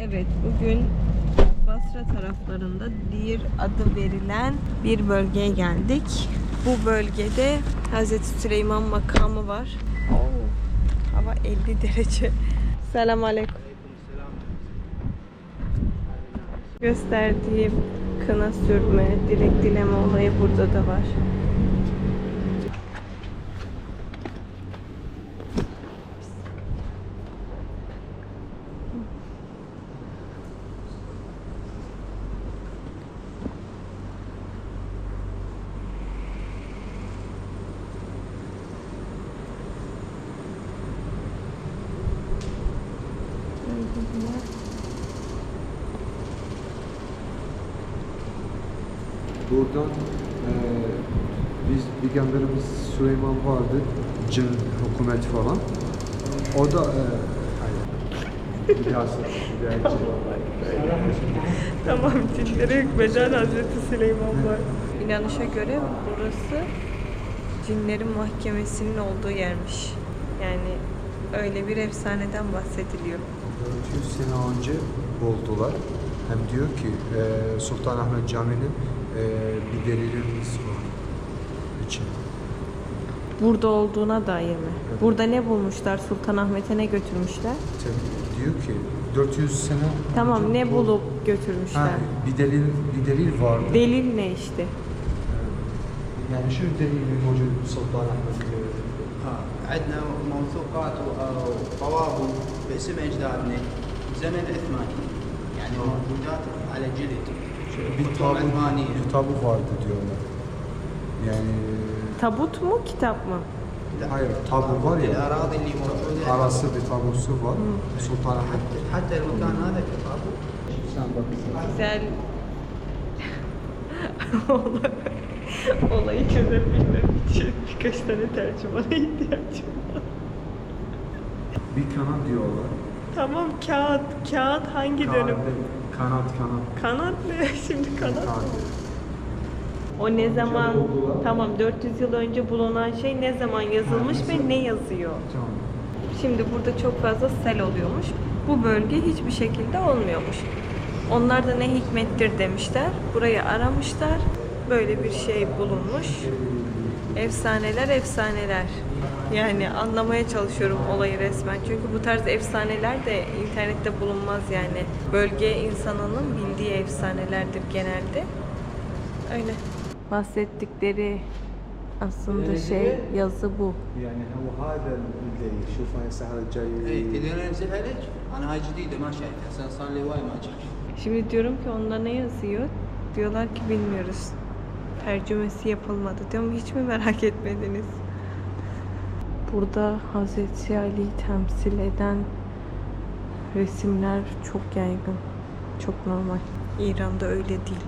Evet, bugün Basra taraflarında Dir adı verilen bir bölgeye geldik. Bu bölgede Hazreti Süleyman makamı var. Oo, hava 50 derece. Selam aleyküm. Gösterdiğim kına sürme, dilek dileme olayı burada da var. Buradan eee biz Peygamberimiz Süleyman vardı. Cin hükümet falan. O da riyacı. Tamam, cinlere hükmeden Hazreti Süleyman var. İnanışa göre burası cinlerin mahkemesinin olduğu yermiş. Yani öyle bir efsaneden bahsediliyor. 400 sene önce buldular. Hem diyor ki eee Sultanahmet Camii'nin eee bir delilimiz var için. Burada olduğuna dair mi? Burada ne bulmuşlar? Sultanahmet'e ne götürmüşler? Tabii diyor ki 400 sene Tamam önce ne bul- bulup Ha, götürmüşler? bir delil bir delil vardı. Delil ne işte? يعني شو الدليل اللي موجود بسلطان احمد آه، عندنا موثوقات وروابط باسم اجدادنا زمن عثماني يعني موجودات على جلد bir خطوط tabu, عثمانيه bir tabu vardı diyorlar. Yani Tabut mu kitap mı? hayır tabu var ya الاراضي اللي موجوده arası bir tabusu var. Sultan Ahmet. حتى- حتى المكان هذا كتابو Güzel olayı çözebilmem için birkaç tane tercümana ihtiyacım var. Bir kanat diyorlar. Tamam kağıt. Kağıt hangi dönüm? Kanat, kanat kanat. Kanat ne? Şimdi kanat. Kanat. O ne zaman? Tamam 400 yıl önce bulunan şey ne zaman yazılmış ve ne yazıyor? Tamam. Şimdi burada çok fazla sel oluyormuş. Bu bölge hiçbir şekilde olmuyormuş. Onlar da ne hikmettir demişler. Burayı aramışlar. Böyle bir şey bulunmuş. Efsaneler efsaneler. Yani anlamaya çalışıyorum olayı resmen. Çünkü bu tarz efsaneler de internette bulunmaz yani. Bölge insanının bildiği efsanelerdir genelde. Öyle. Bahsettikleri aslında şey yazı bu. يعني هو هذا اللي يشوفه السهل اي الجاي تدري انا انزلها ليش؟ انا هاي جديده ما شايفها هسه صار لي وايد ما شايف Şimdi diyorum ki onda ne yazıyor? Diyorlar ki bilmiyoruz. Tercümesi yapılmadı. Diyorum hiç mi merak etmediniz? Burada Hazreti Ali'yi temsil eden resimler çok yaygın. Çok normal. İran'da öyle değil.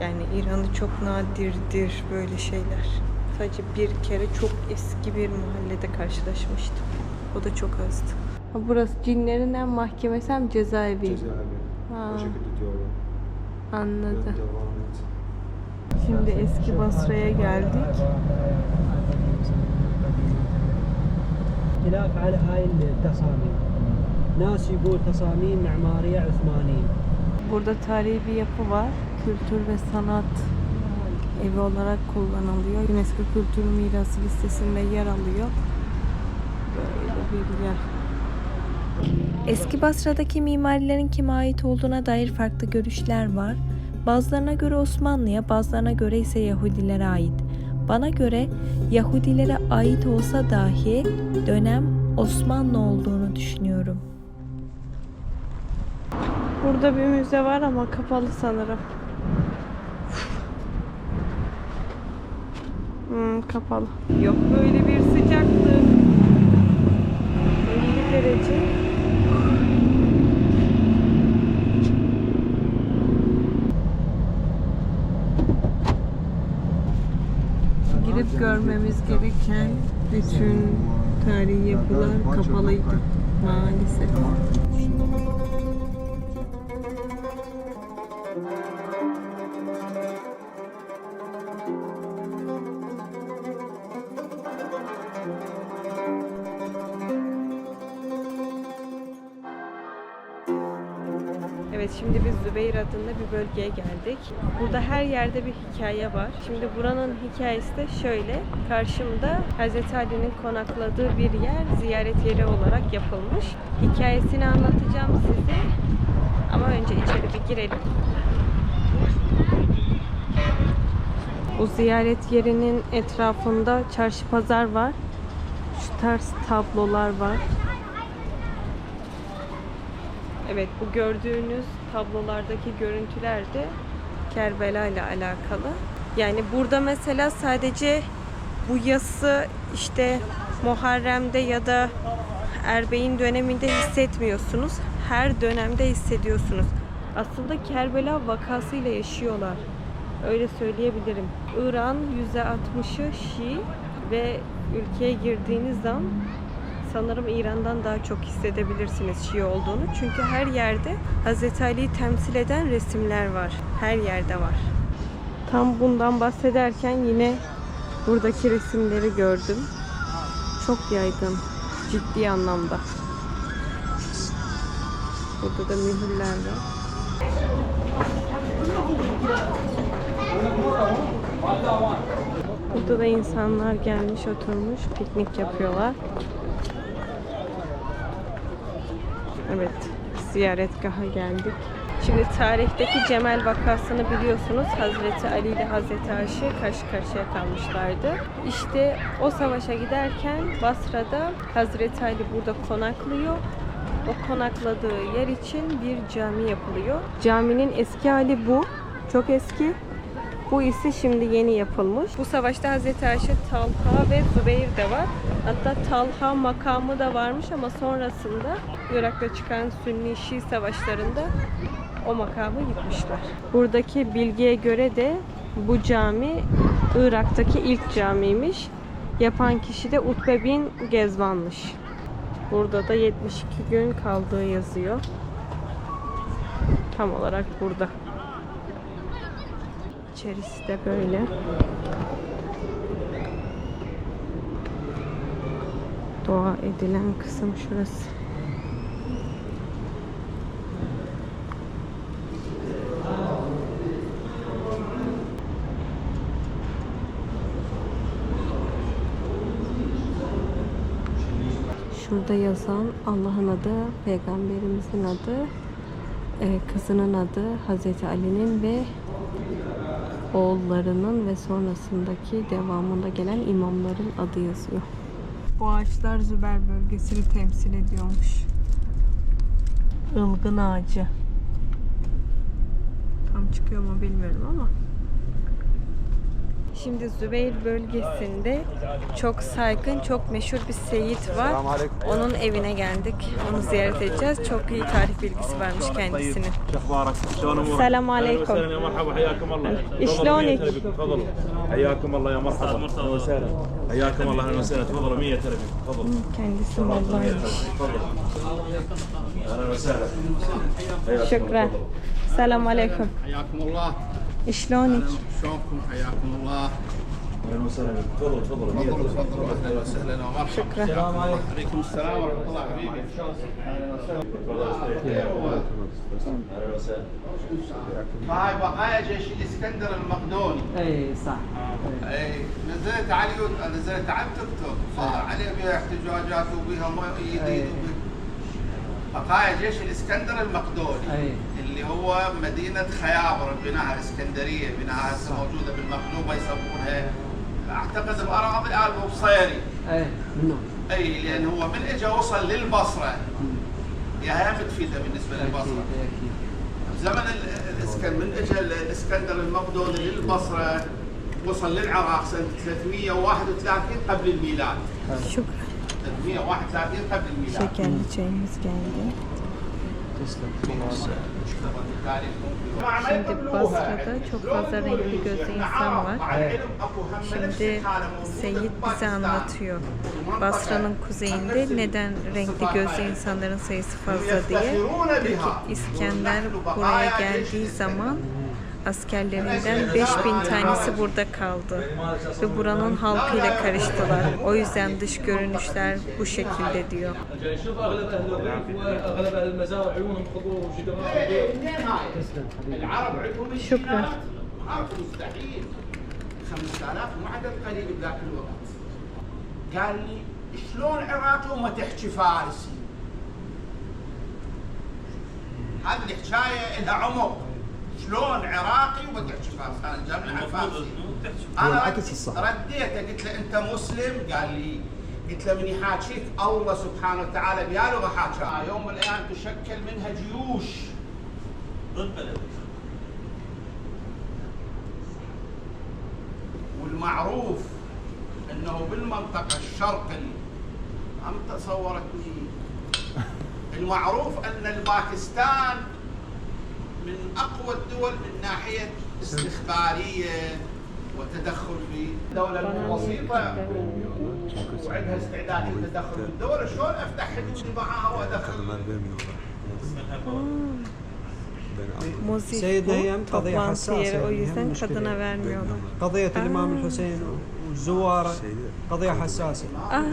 Yani İran'da çok nadirdir böyle şeyler. Sadece bir kere çok eski bir mahallede karşılaşmıştım. O da çok azdı. Burası cinlerin hem mahkemesi hem cezaevi. cezaevi. Ha. O şekilde diyorlar. Anladım. Şimdi eski Basra'ya geldik. اختلاف على هاي التصاميم ناس يقول تصاميم معمارية عثمانية Burada tarihi bir yapı var. Kültür ve sanat evi olarak kullanılıyor. UNESCO Kültür Mirası listesinde yer alıyor. Böyle bir yer. Eski Basra'daki mimarilerin kime ait olduğuna dair farklı görüşler var. Bazılarına göre Osmanlı'ya, bazılarına göre ise Yahudilere ait. Bana göre Yahudilere ait olsa dahi dönem Osmanlı olduğunu düşünüyorum. Burada bir müze var ama kapalı sanırım. Hmm, kapalı. Yok böyle bir sıcaklık. 50 derece. Görmemiz gereken bütün tarihi yapılar kapalıydı maalesef. Adında bir bölgeye geldik. Burada her yerde bir hikaye var. Şimdi buranın hikayesi de şöyle. Karşımda Hz. Ali'nin konakladığı bir yer ziyaret yeri olarak yapılmış. Hikayesini anlatacağım size. Ama önce içeri bir girelim. Bu ziyaret yerinin etrafında çarşı pazar var. Şu tarz tablolar var. Evet bu gördüğünüz tablolardaki görüntüler de Kerbela ile alakalı. Yani burada mesela sadece bu yası işte Muharrem'de ya da Erbeğin döneminde hissetmiyorsunuz. Her dönemde hissediyorsunuz. Aslında Kerbela vakasıyla yaşıyorlar. Öyle söyleyebilirim. İran %60'ı Şii ve ülkeye girdiğiniz zaman sanırım İran'dan daha çok hissedebilirsiniz Şii olduğunu. Çünkü her yerde Hz. Ali'yi temsil eden resimler var. Her yerde var. Tam bundan bahsederken yine buradaki resimleri gördüm. Çok yaygın. Ciddi anlamda. Burada da mühürler var. Burada da insanlar gelmiş oturmuş piknik yapıyorlar. Evet, ziyaretgaha geldik. Şimdi tarihteki Cemel vakasını biliyorsunuz. Hazreti Ali ile Hazreti Ayşe karşı karşıya kalmışlardı. İşte o savaşa giderken Basra'da Hazreti Ali burada konaklıyor. O konakladığı yer için bir cami yapılıyor. Caminin eski hali bu. Çok eski. Bu ise şimdi yeni yapılmış. Bu savaşta Hazreti Ayşe, Talha ve Zübeyir de var. Hatta Talha makamı da varmış ama sonrasında Irak'ta çıkan Sünni Şii savaşlarında o makamı yıkmışlar. Buradaki bilgiye göre de bu cami Irak'taki ilk camiymiş. Yapan kişi de Utbe bin Gezvan'mış. Burada da 72 gün kaldığı yazıyor. Tam olarak burada. İçerisi de böyle. Dua edilen kısım şurası. Şurada yazan Allah'ın adı, Peygamberimizin adı, e, kızının adı, Hazreti Ali'nin ve oğullarının ve sonrasındaki devamında gelen imamların adı yazıyor. Bu ağaçlar Züber bölgesini temsil ediyormuş. Ilgın ağacı. Tam çıkıyor mu bilmiyorum ama. Şimdi Zübeyir bölgesinde çok saygın, çok meşhur bir seyit var. Onun evine geldik. Onu ziyaret edeceğiz. Çok iyi tarih bilgisi varmış kendisinin. شو اخبارك؟ شلون امورك؟ السلام عليكم. أهلا وسهلا يا مرحبا حياكم الله شلونك؟ تفضلوا، مية هلا بكم، تفضلوا حياكم الله يا مرحبا اهلا وسهلا حياكم الله اهلا وسهلا تفضلوا 100 هلا بكم تفضلوا Kendisi Molla'ymış. تفضلوا اهلا وسهلا حياكم شكرا. تفضلوا. Selam aleyküm. حياكم الله İşlonik. شلونكم؟ حياكم الله. أهلا وسهلا. بكم تفضلوا تفضلوا 100 تفضلوا هلا تفضلوا أهلا وسهلا. ومرحبا شكرا. السلام عليكم عليكم السلام ورحمة الله حبيبي أهلا وسهلا. هاي بقايا جيش الاسكندر المقدوني. إي صح. إي نزلت علي نزلت على التيك توك صار عليه بها احتجاجات وبها مؤيدين أي. وبها- بقايا جيش الاسكندر المقدوني. إي. اللي هو مدينة خيابر بناها الاسكندرية بناها هسه موجودة بالمقلوبة يسمونها. أعتقد باراضي ال بصيري اي منو اي لأن هو من اجى وصل للبصرة. يا هي متفيدة بالنسبة أكيد للبصرة. أكيد. زمن ال- الاسكندر من اجى الإسكندر المقدوني للبصرة وصل للعراق سنة 331 قبل الميلاد. Şükran. 331 قبل الميلاد. Şekerli çayımız geldi. Şimdi Basra'da çok fazla renkli gözlü insan var. Şimdi Seyit bize anlatıyor. Basra'nın kuzeyinde neden renkli gözlü insanların sayısı fazla diye. Diyor ki İskender buraya geldiği zaman askerlerinden 5000 tanesi burada kaldı ve buranın halkıyla karıştılar. O yüzden dış görünüşler bu şekilde diyor. شوف اغلب اهل الريف واغلب اهل المزارع عيونهم خضور وجدران منين هاي؟ العرب عندهم شكراً. الجينات ماكو مستحيل 5000 مو عدد قليل بذاك الوقت قال لي شلون عراقي وما تحكي فارسي؟ هذه الحكايه لها عمق شلون عراقي وما تحكي فارسي؟ أنا على فارسي أنا. رديته قلت له أنت مسلم؟ قال لي قلت له من يحاكيك الله سبحانه وتعالى بيا لغه حاكاها يوم من الأيام تشكل منها جيوش والمعروف إنه بالمنطقة الشرقي هم تصورتني المعروف أن الباكستان من اقوى الدول من ناحيه استخباريه وتدخل في دوله بسيطه وعندها استعداد للتدخل في الدوله شلون افتح حدودي معها وادخل Kadınlar vermiyorlar. Ben Muzif Seyit bu Eyyam kadıyı toplantı hassas yeri o yani, yüzden müşkile. kadına vermiyorlar. قضية الإمام الحسين والزوارة قضية حساسة Aa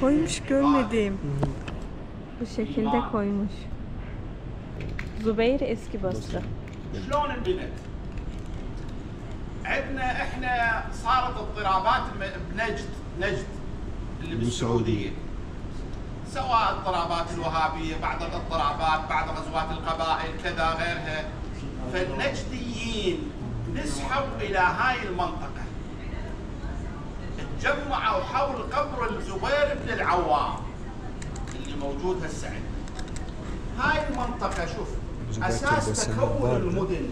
koymuş görmedim. Bu şekilde koymuş. Zubeyir eski Basra. شلون انبنت؟ عندنا إحنا صارت اضطرابات بنجد نجد اللي بالسعوديه سواء اضطرابات الوهابية بعض الاضطرابات بعض غزوات القبائل كذا غيرها. فالنجديين نسحوا إلى هاي المنطقة. تجمعوا حول قبر الزبير بن العوام اللي موجود هسه عندنا. هاي المنطقة شوف زبير أساس تكون. المدن.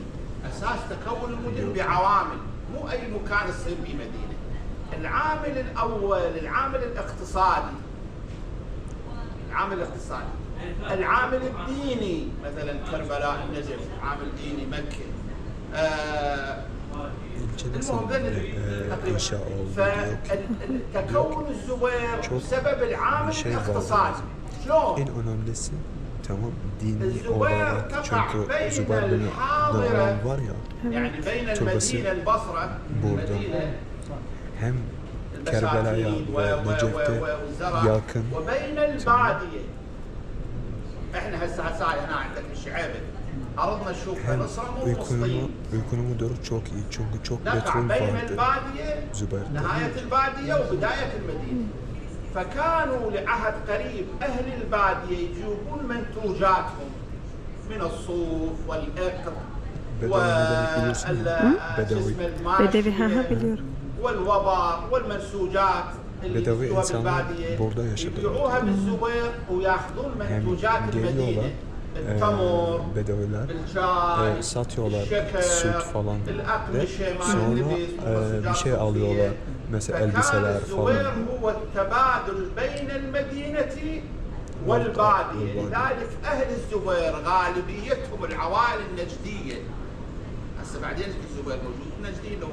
أساس تكون المدن بعوامل مو أي مكان تصير به مدينة. العامل الأول العامل الاقتصادي. العامل الاقتصادي. العامل الديني مثلا كربلاء النجف عامل ديني مكة. آه المهم تقريبا. ki فتكون الزبير شوف، بسبب العامل الاقتصادي. شلون؟ tamam dini olarak çünkü Zübeyir bin Davran var ya evet. türbesi burada. Hem Kerbela'ya ve Necef'te yakın hem uykunumu, uykunun müdürü çok iyi çünkü çok petrol vardı Zübeyir'de. فكانوا لعهد قريب اهل الباديه يجيبون منتوجاتهم من الصوف والإقط Bedevi ne demek biliyorsun mu? Bedevi. Bedevi, ha ha, biliyorum. والوبر والمنسوجات اللي Bedevi يجدوها insanlar بالباديه burada yaşadılar. يبيعوها بالزبير وياخذون hem منتوجات geliyorlar المدينه e, التمر Bedeviler الشاي e, satıyorlar الشكر süt falan ve الأقمشة مال sonra اللبس e, والمنسوجات bir şey الصوفية. alıyorlar Elbiseler الزبير هو التبادل بين المدينة والبادية والبادية. لذلك أهل الزبير غالبيتهم العوائل النجدية. هسه بعدين الزبير موجود. لو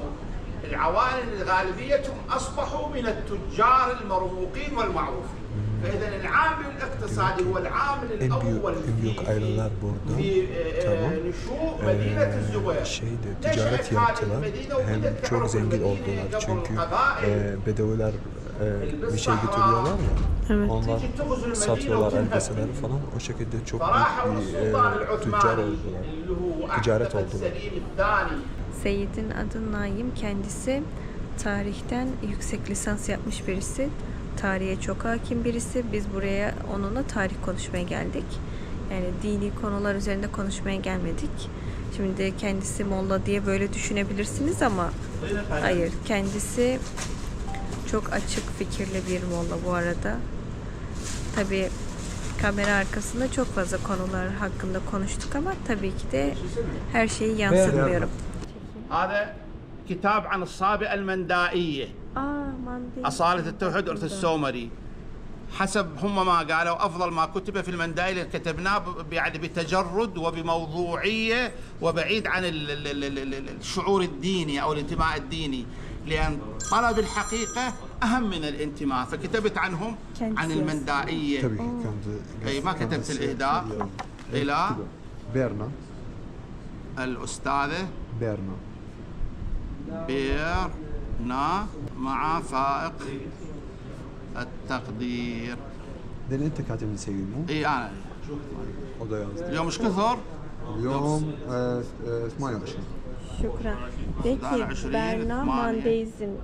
العوائل غالبيتهم أصبحوا من التجار المرموقين والمعروفين. en büyük, en büyük ayrılar burada. Tamam. Ee, şeyde ticaret yaptılar. Hem çok zengin oldular çünkü e, bedeviler e, bir şey getiriyorlar ya. Evet. Onlar satıyorlar elbiseleri falan. O şekilde çok büyük bir e, tüccar oldular. Ticaret oldular. Seyyid'in adı Naim kendisi tarihten yüksek lisans yapmış birisi tarihe çok hakim birisi. Biz buraya onunla tarih konuşmaya geldik. Yani dini konular üzerinde konuşmaya gelmedik. Şimdi kendisi Molla diye böyle düşünebilirsiniz ama hayır kendisi çok açık fikirli bir Molla bu arada. Tabi kamera arkasında çok fazla konular hakkında konuştuk ama tabii ki de her şeyi yansıtmıyorum. Hadi kitap an sabi el mendaiye Mandil. أصالة التوحيد إرث السومري. حسب هم ما قالوا أفضل ما كتب في المندائي اللي كتبناه يعني بتجرد وبموضوعية وبعيد عن ال- ال- ال- ال- ال- الشعور الديني أو الانتماء الديني. لأن طلب الحقيقة أهم من الانتماء. فكتبت عنهم عن. المندائية. أي ما كتبت الإهداء. إلى Berna الأستاذة بيرنا. جربناه مع فائق التقدير. بعدين أنت كاتب مسوي مو؟ إي أنا. اليوم إيش كثر؟ اليوم آه، آه، 28 شكرا. ديكي برنامج مانديزم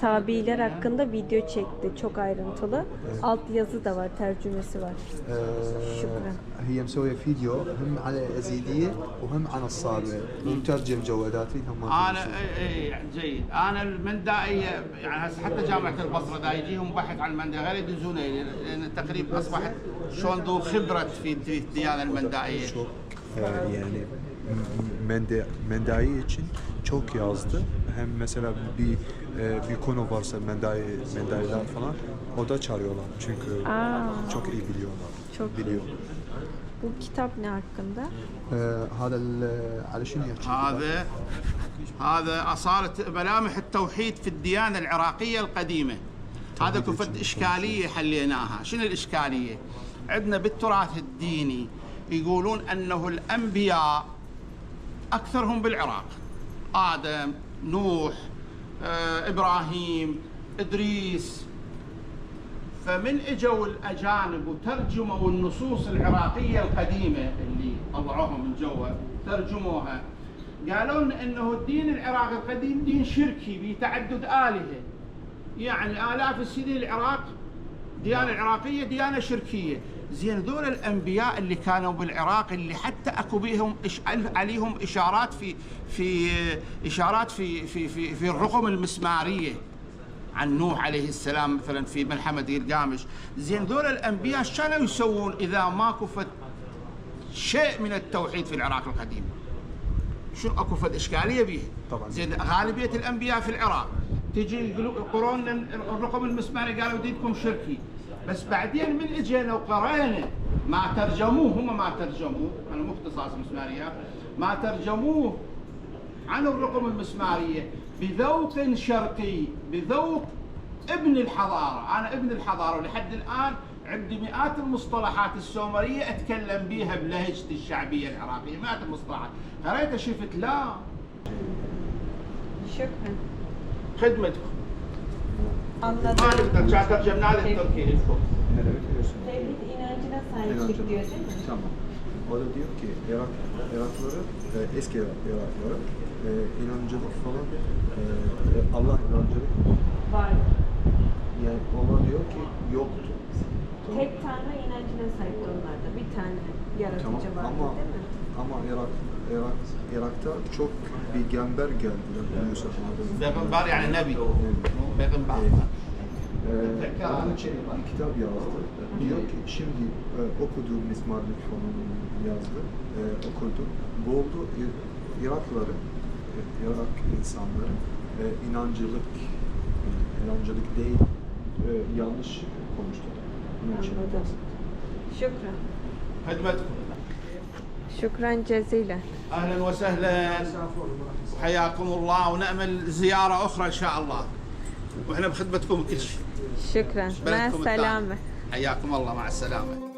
Sabiler hakkında video çekti. Çok ayrıntılı. Alt yazı da var, tercümesi var. آه، شكراً. هي مسوية فيديو هم على الأزيدية وهم عن الصابع ومترجم جواداتي هم انا اي اي جيد انا المندائيه يعني هسه حتى جامعه البصره دا يجيهم بحث عن المندائيه غير يدزون لي، لان تقريبا اصبحت شلون ذو خبره في في الديانه المندائيه çok e, yani m- mende, mendai için çok yazdı. Hem mesela bir e, bir konu varsa mendai mendailer falan o da çağırıyorlar. Çünkü Aa. çok iyi biliyorlar. Çok biliyor. Bu kitap ne hakkında? هذا ال- على شنو يحكي؟ هذا هذا أصالة ملامح التوحيد في الديانة العراقية القديمة هذا كفت إشكالية حليناها شنو الإشكالية عندنا بالتراث الديني يقولون أنه الأنبياء أكثرهم بالعراق آدم نوح آه، إبراهيم إدريس. فمن اجوا الاجانب وترجموا النصوص العراقية القديمة اللي طلعوها من جوا ترجموها. قالوا لنا إنه الدين العراقي القديم دين شركي بتعدد آلهة. يعني آلاف السنين العراق ديانة العراقيه ديانة شركية. زين ذول الأنبياء اللي كانوا بالعراق اللي حتى أكو بيهم إش- عليهم إشارات في في إشارات في في في, في الرقم المسمارية. عن نوح عليه السلام مثلا في ملحمة قرقامش زين ذول الأنبياء شنو يسوون إذا ماكو فد شيء من التوحيد في العراق القديم؟ شو أكو فد إشكالية بيه؟ طبعاً. زين غالبية الأنبياء في العراق. تجي يقرون الرقم المسماري قالوا دينكم شركي. بس بعدين من اجينا وقرينا. ما ترجموه هم ما ترجموه. أنا مو اختصاص مسمارية. ما ترجموه عن الرقم المسمارية. بذوق شرقي بذوق ابن الحضارة. أنا ابن الحضارة ولحد الآن عندي مئات المصطلحات السومرية أتكلم بها بلهجتي الشعبية العراقية. مئات المصطلحات. قريتها شفت لا. Şükran. خدمتكم. Anladım. Maalesef Çağatay Cemnale Türkiye'nin Nereye inancına sahip çık diyor değil. O da diyor ki Irak, Iraklıları, e, eski Irak, Iraklıları e, falan, e, e, Allah inancılık var. Yani ona diyor ki yoktu. Tamam. Tek inancına sahip onlarda. Bir tane yaratıcı tamam, ama, Irak, Irak, Irak'ta çok bir gember geldi. Yani, var yani nebi بيغنبار Ee, onun için bir kitap yazdı. Diyor ki şimdi e, okuduğu mizmarlık falan yazdı. E, okudu. Boldu İ- Iraklıları, e, Irak insanları e, inancılık inancılık değil e, yanlış konuştular. Bunun için Anladım. Şükran. خدمتكم Şükran ceziyle. اهلا وسهلا حياكم الله ونامل زياره اخرى ان شاء الله وإحنا بخدمتكم كل شيء بلدكم selame. الثاني. حياكم الله مع السلامة